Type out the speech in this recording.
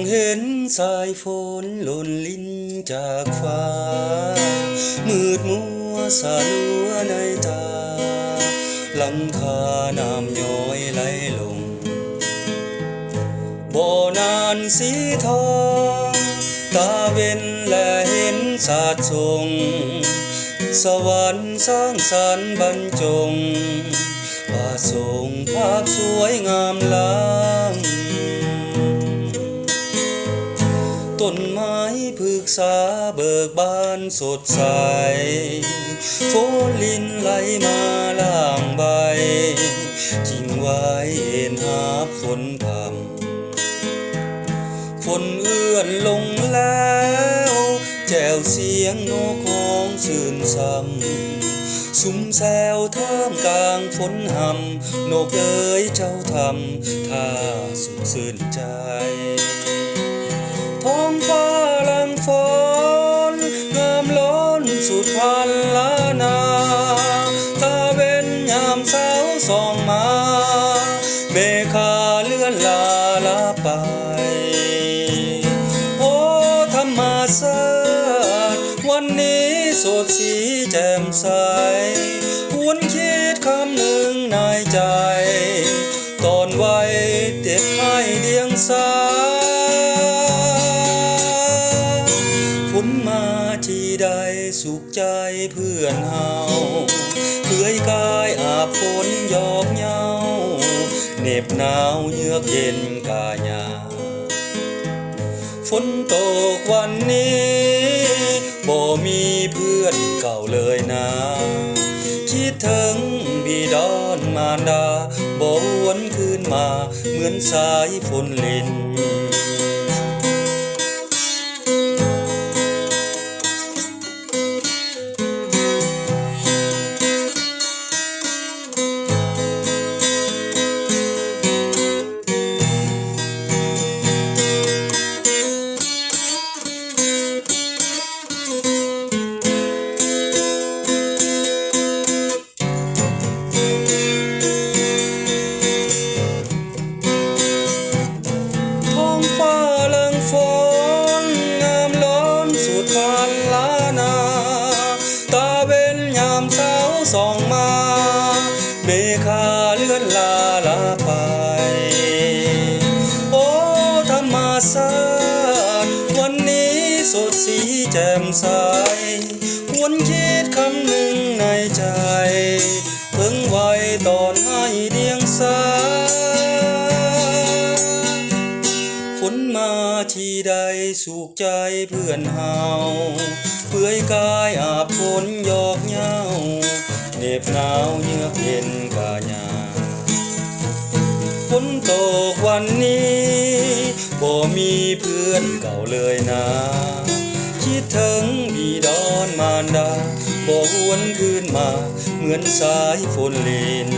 องเห็นสายฝนหล่นลิ้นจากฟ้า มืดมัวสาลัวในตาหลังคาน้ำย้อยไหลลง บ่อนานสีทอง ตาเว้นและเห็นสาดทรง สวรรค์สร้างสรรค์บรรจงว่าทรงภาพสวยงามล้ำ นไม้พฤกษาเบิกบานสดใสฝนลินไหลมาล่างใบจิงไว้เอ็นหาบฝนพำฝนเอื้อนลงแล้วแจวเสียงนกห้องสื่นซ้ำสุมแซวท่ามกลางฝนหำนกเอ๋ยเจ้าทำท่าสุขสื่นใจ ท้องฟ้าลังฝนงามล้นสุดพันล้านนาตาเว้นยามเช้าส่องมาเมฆาเลื่อนลาลาไป โอ้ธรรมศาสตร์วันนี้สดสีแจ่มใสหวนคิดคำหนึ่งในใจ ตอนวัยเด็กให้เดียงสา เพื่อนเฮาเพื่อยกายอาบฝนหยอกเหยาเหน็บหนาวเยือกเย็นกายาฝนตกวันนี้บ่มีเพื่อนเก่าเลยนะคิดถึงบิดอนมารดาบ่วนคืนมาเหมือนสายฝนลิน เลื่อนลาลาไป โอ้ธรรมศาสตร์วันนี้สดสีแจ่มใสวนคิดคำหนึ่งในใจ ถึงวัยตอนให้เดียงสาฝนมาที่ใดสุขใจเพื่อนเฮา มตกวันนี้บ่มีเพื่อนเก่าเลยนะ คิดถึงบีดอนมารดาบ่วนคืนมา เหมือนสายฝนลิน